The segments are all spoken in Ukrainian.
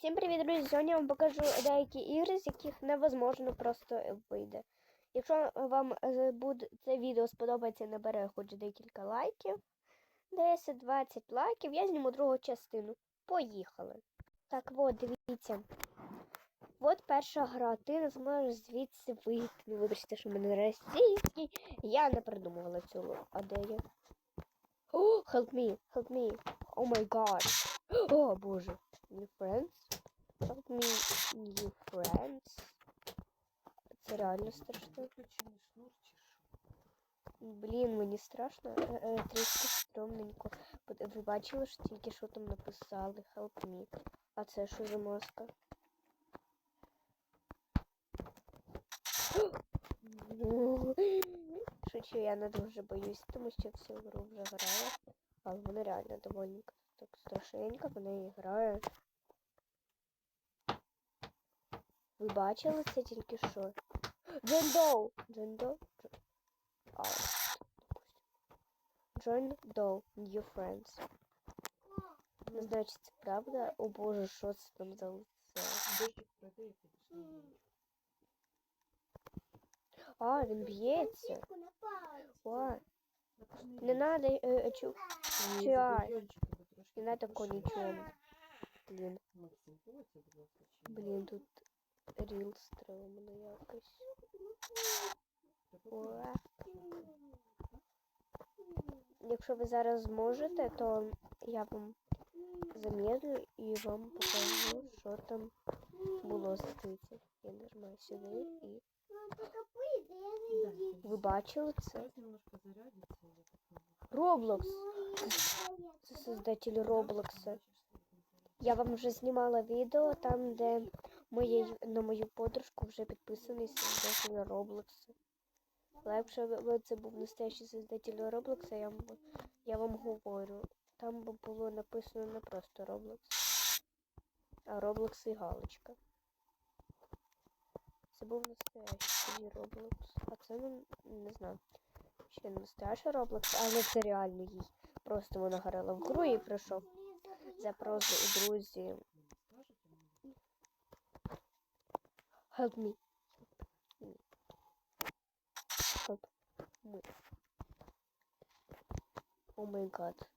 Всім привіт, друзі! Сьогодні я вам покажу деякі ігри, з яких невозможно просто вийде. Якщо вам е, це відео сподобається, набере хоч декілька лайків, 10-20 лайків, я зніму другу частину. Поїхали. Так, от, дивіться. От перша гра. Ти не зможеш звідси вийти. Вибачте, що в мене російський. Я не придумувала цю А де я? О, help me, help me. О май гад. О, боже. New friends? Help me, new friends. Це реально страшно. Виключений шнур? Блін, мені страшно. Е, е, Трішки стрьомненько. Ви бачили, що тільки що там написали? Help me. А це що за маска? Шучу, я не дуже боюсь, тому що всю гру вже грала. Але вона реально доволі так страшненько, вона і грає. Ви бачили це тільки що? Джендоу! Джендоу? А, допустим. Join Doll, New Friends. Не знаю, чи це правда. О боже, що це там за лице? Дощик пройде і підійшли. А, він б'ється. О, Ну, не надо, е, е, чу. чай. Не надо такого нічого. Блін, Максим, поводься, будь ласка, чи ні? блін, тут ріл стрьомно якось. Та О. попробуй. Якщо ви зараз зможете, то я вам замірю і вам покажу, що там було дивіться. Я нажимаю сюди і. Да, Ви бачили це? Зараз немножко зарядиться, я попробую. Роблокс. Це создатель Роблокса. Я вам вже знімала відео там, де моє, на мою подружку вже підписаний создатель Роблокса. Але якщо б це був настоящий создатель Роблокса, я, я вам говорю, там би було написано не просто Роблокс, а Роблокс і галочка. Це був настоящий Роблокс. А це не, не знаю. Ще не настоящий Роблокс, але це реально їй. Просто вона грала в гру і пройшов запрос у друзі. Скажете мені? Help me. Help me. О май гад.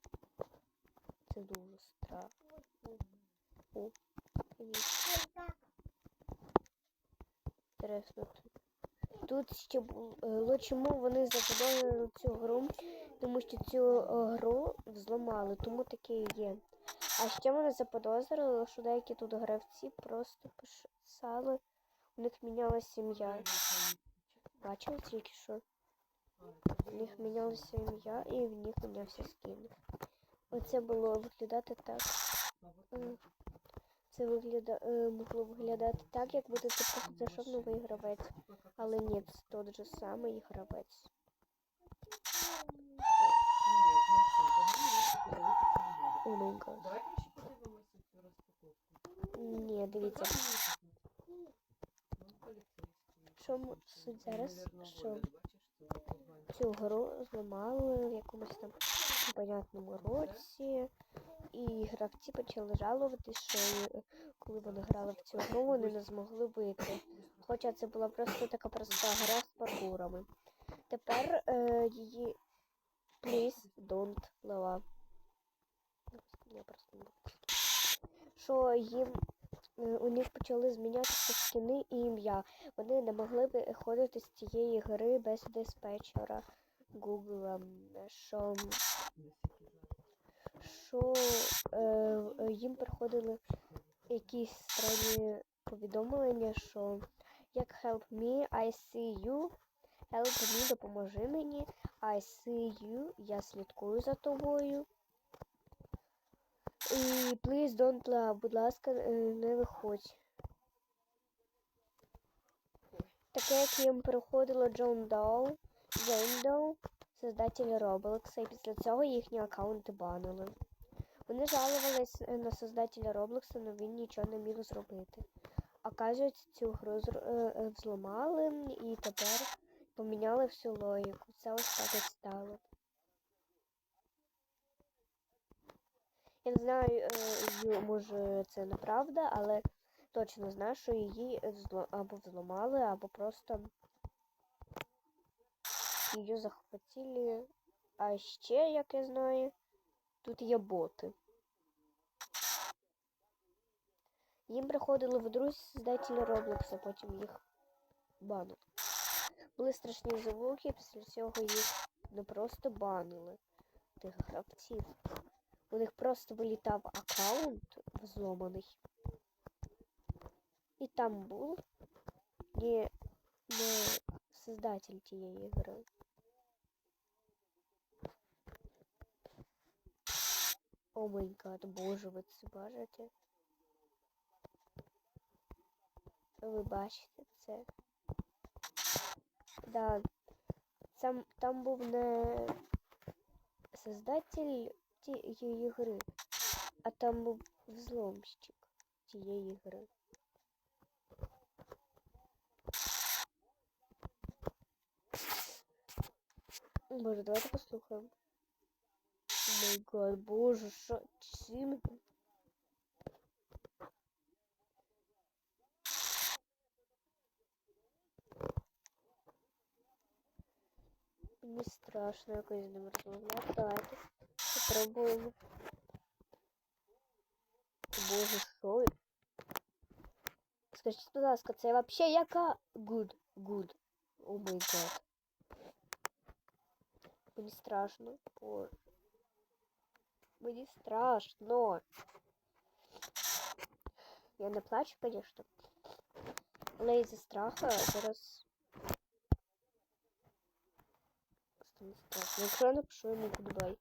Це дуже страшно. О. Інтересно тут. Тут ще було чому вони забудовували цю гру, тому що цю е, гру взламали, тому таке є. А ще вони заподозрили, що деякі тут гравці просто писали, у них мінялася сім'я. Бачили тільки що? У них мінялася ім'я і в них мінявся скін. Оце було виглядати так. Це вигляда... е, могло виглядати так, як буде це просто зайшов новий гравець. Але ні, це тот же самий гравець. Ні, Максим, погано, я тобі робити не О буду. май гад. Давай краще подивимося цю розпаковку. Ні, дивіться. М- суть зараз, що цю гру зламали в якомусь там непонятному році. І гравці почали жалуватись, що коли вони грали в цю гру, вони не змогли вийти. Хоча це була просто така проста гра з паркурами. Тепер е, її Please don't lava. Я просто не. Що їм у них почали змінятися скіни і ім'я. Вони не могли б ходити з цієї гри без диспетчера Google. Що, що е, е, їм приходили якісь странні повідомлення, що як help me, I see you. Help me, допоможи мені. I see you, я слідкую за тобою. І please don't lie, будь ласка, е, не виходь. Таке, як їм приходило Джон Доу, Джейн Доу, создатель Роблокса, і після цього їхні аккаунти банили. Вони жалувались е, на создателя Роблокса, але він нічого не міг зробити. Оказується, цю гру е, взламали і тепер поміняли всю логіку. Це ось так і стало. Я не знаю, е, може це неправда, але точно знаю, що її або взломали, або просто її захватили. А ще, як я знаю, тут є боти. Їм приходили в друзі создателі Роблокса, потім їх банили. Були страшні звуки, після цього їх не просто банили тих гравців. У них просто вилітав аккаунт взломаний. І там був не, не создатель тієї гри. О май гад, боже, ви це бачите? Ви бачите це? Да, там, там був не создатель тієї гри, а там був взломщик тієї гри. Боже, давайте послухаємо. О май гад, боже, що чим? Мені страшно якось з ним розмовляти. Давайте спробуємо. Боже, що? ви? Скажіть, будь ласка, це вообще яка? Good, good. О май гад. Мені страшно. Боже. Мені страшно. Я не плачу, конечно. Але із-за страха зараз. Стане страшно. Якщо я напишу йому гудбай.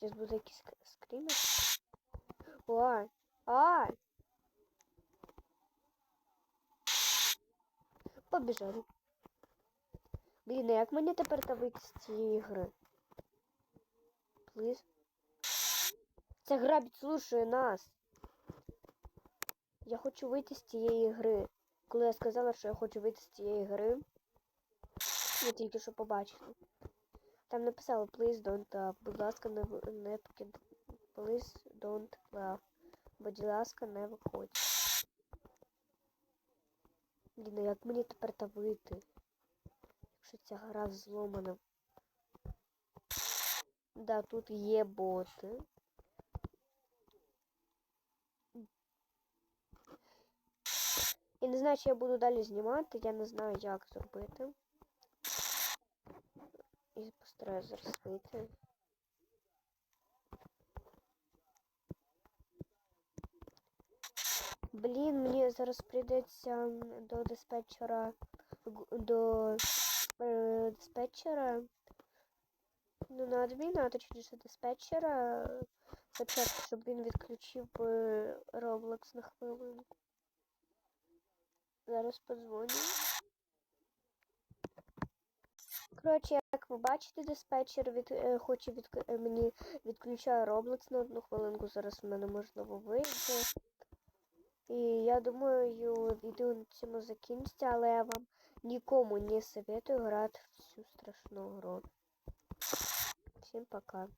Сейчас буде якийсь ск- скример. Ой. Ай! Побіжали. Блін, а як мені тепер та вийти з цієї гри? Плиз. Ця гра підслушує нас. Я хочу вийти з цієї гри. Коли я сказала, що я хочу вийти з цієї гри, ви тільки що побачили. Там написало please don't love. Будь ласка, не, не покид... Please don't love. Будь ласка, не виходь. Блін, а як мені тепер та вийти? Якщо ця гра взломана. Да, тут є боти. Я не знаю, чи я буду далі знімати, я не знаю, як зробити. І постараюсь зараз вийти. Блін, мені зараз прийдеться до диспетчера до е, диспетчера. Ну, на адміна, а диспетчера запитати, щоб він відключив е, Roblox на хвилинку. Зараз подзвоню. Коротше, як ви бачите, диспетчер від, е, хоче від, мені відключає Roblox на одну хвилинку. Зараз в мене можливо вийде. І я думаю, відео на цьому закінчиться, але я вам нікому не советую грати в цю страшну гру. Всім пока.